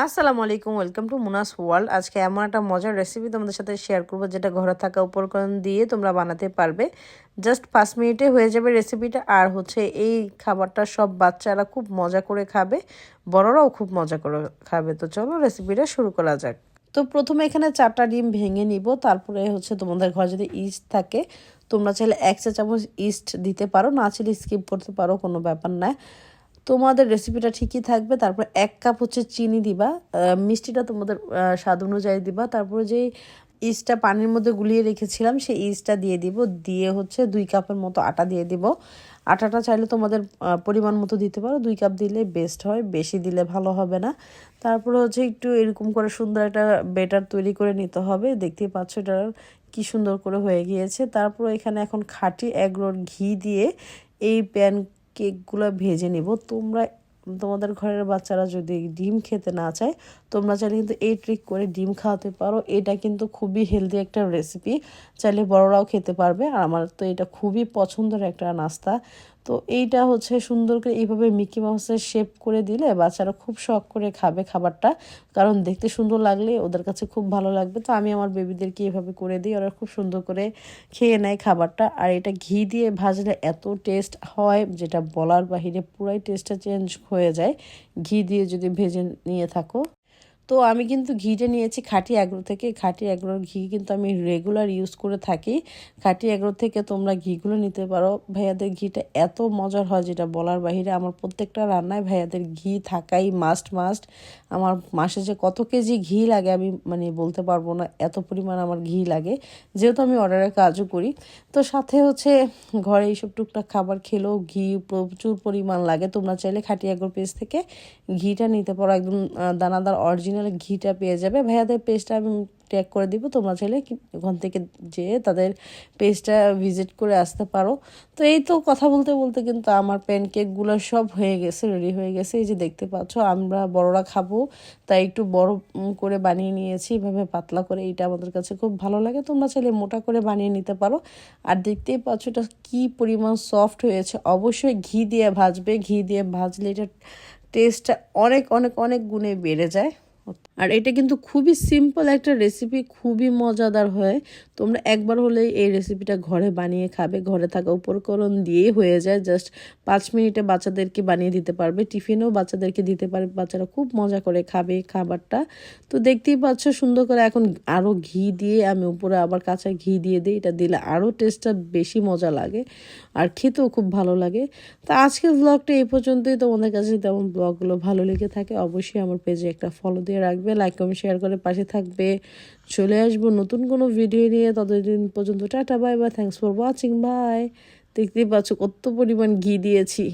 আসসালামু আলাইকুম, welcome to মুনাস world. আজকে এমন একটা মজার রেসিপি তোমাদের সাথে শেয়ার করব, যেটা ঘরে থাকা উপকরণ দিয়ে তোমরা বানাতে পারবে। জাস্ট পাঁচ মিনিটে হয়ে যাবে রেসিপিটা আর হচ্ছে এই খাবারটা সব বাচ্চারা খুব মজা করে খাবে, বড়রাও খুব মজা করে খাবে। তো চলো রেসিপিটা শুরু করা যাক। তো প্রথমে এখানে চারটা ডিম ভেঙে নিব, তারপরে হচ্ছে তোমাদের ঘরে যদি ইস্ট থাকে, তোমরা চাইলে এক চা চামচ ইস্ট দিতে পারো, না চাইলে স্কিপ করতে পারো, কোনো ব্যাপার না। তোমাদের রেসিপিটা ঠিকই থাকবে। তারপর এক কাপ হচ্ছে চিনি দিবা মিষ্টিটা তোমাদের স্বাদ অনুযায়ী দিবা। তারপরে যেই ইস্টটা পানির মধ্যে গুলিয়ে রেখেছিলাম, সেই ইস্টটা দিয়ে দিব। দিয়ে হচ্ছে দুই কাপের মতো আটা দিয়ে দিব। আটাটা চাইলে তোমাদের পরিমাণ মতো দিতে পারো। দুই কাপ দিলে বেস্ট হয়, বেশি দিলে ভালো হবে না। তারপরে হচ্ছে একটু এরকম করে সুন্দর একটা বেটার তৈরি করে নিতে হবে। দেখতেই পাচ্ছ এটা কি সুন্দর করে হয়ে গিয়েছে। তারপর এখানে এখন খাঁটি এগরোর ঘি দিয়ে এই প্যান কেকগুলো ভেজে নেব। তোমরা, তোমাদের ঘরের বাচ্চারা যদি ডিম খেতে না চায়, তোমরা চাইলে কিন্তু এই ট্রিক করে ডিম খাওয়াতে পারো। এটা কিন্তু খুবই হেলদি একটা রেসিপি চাইলে বড়রাও খেতে পারবে। আর আমার তো এটা খুবই পছন্দের একটা নাস্তা। তো এইটা হচ্ছে সুন্দর করে এইভাবে মিকি মাউসের শেপ করে দিলে বাচ্চারা খুব শখ করে খাবে খাবারটা। কারণ দেখতে সুন্দর লাগলে ওদের কাছে খুব ভালো লাগবে। তো আমি আমার বেবিদেরকে এভাবে করে দিই, ওরা খুব সুন্দর করে খেয়ে নেয় খাবারটা। আর এটা ঘি দিয়ে ভাজলে এত টেস্ট হয় যেটা বলার বাহিরে পুরাই টেস্টটা চেঞ্জ হয়ে যায়। ঘি দিয়ে যদি ভেজে নিয়ে থাকো। তো আমি কিন্তু ঘিটা নিয়েছি খাঁটি অ্যাগ্রো থেকে। খাঁটি অ্যাগ্রোর ঘি কিন্তু আমি রেগুলার ইউজ করে থাকি। খাঁটি অ্যাগ্রো থেকে তোমরা ঘিগুলো নিতে পারো। ভাইয়াদের ঘিটা এত মজার হয় যেটা বলার বাহিরে। আমার প্রত্যেকটা রান্নায় ভাইয়াদের ঘি থাকাই মাস্ট মাস্ট আমার মাসে যে কত কেজি ঘি লাগে আমি মানে বলতে পারব না, এত পরিমাণ আমার ঘি লাগে। যেহেতু আমি অর্ডারের কাজও করি। তো সাথে হচ্ছে ঘরে এইসব টুকটাক খাবার খেলেও ঘি প্রচুর পরিমাণ লাগে। তোমরা চাইলে খাঁটি অ্যাগ্রো পেজ থেকে ঘিটা নিতে পারো। একদম দানাদার অরিজিনাল অরিজিনাল ঘিটা পেয়ে যাবে। ভাইয়াদের পেজটা আমি ট্যাগ করে দিব, তোমরা চাইলে ওখান থেকে যেয়ে তাদের পেজটা ভিজিট করে আসতে পারো। তো এই তো কথা বলতে বলতে কিন্তু আমার প্যানকেকগুলো সব হয়ে গেছে রেডি হয়ে গেছে। এই যে দেখতে পাচ্ছ, আমরা বড়রা খাব, তাই একটু বড় করে বানিয়ে নিয়েছি। এভাবে পাতলা করে এইটা আমাদের কাছে খুব ভালো লাগে। তোমরা চাইলে মোটা করে বানিয়ে নিতে পারো। আর দেখতেই পাচ্ছ এটা কী পরিমাণ সফট হয়েছে। অবশ্যই ঘি দিয়ে ভাজবে। ঘি দিয়ে ভাজলে এটা টেস্টটা অনেক অনেক অনেক গুণে বেড়ে যায়। আর এটা কিন্তু খুবই সিম্পল একটা রেসিপি খুবই মজাদার হয়। তোমরা একবার হলেই এই রেসিপিটা ঘরে বানিয়ে খাবে। ঘরে থাকা উপকরণ দিয়েই হয়ে যায়। জাস্ট পাঁচ মিনিটে বাচ্চাদেরকে বানিয়ে দিতে পারবে। টিফিনও বাচ্চাদেরকে দিতে পারবে। বাচ্চারা খুব মজা করে খাবে খাবারটা। তো দেখতেই পাচ্ছ সুন্দর করে এখন আরও ঘি দিয়ে আমি উপরে আবার কাঁচা ঘি দিয়ে দিই। এটা দিলে আরও টেস্টটা বেশি মজা লাগে আর খেতেও খুব ভালো লাগে। তা আজকের ব্লগটা এই পর্যন্তই। তোমাদের কাছে তেমন ব্লগগুলো ভালো লেগে থাকে, অবশ্যই আমার পেজে একটা ফলো দিয়ে রাখবে লাইক কমেন্ট শেয়ার করে পাশে থাকবে। চলে আসব নতুন কোনো ভিডিও নিয়ে। ততদিন পর্যন্ত tata bye bye thanks for watching bye দেখতেই পাচ্ছ কত পরিমাণ ঘি দিয়েছি।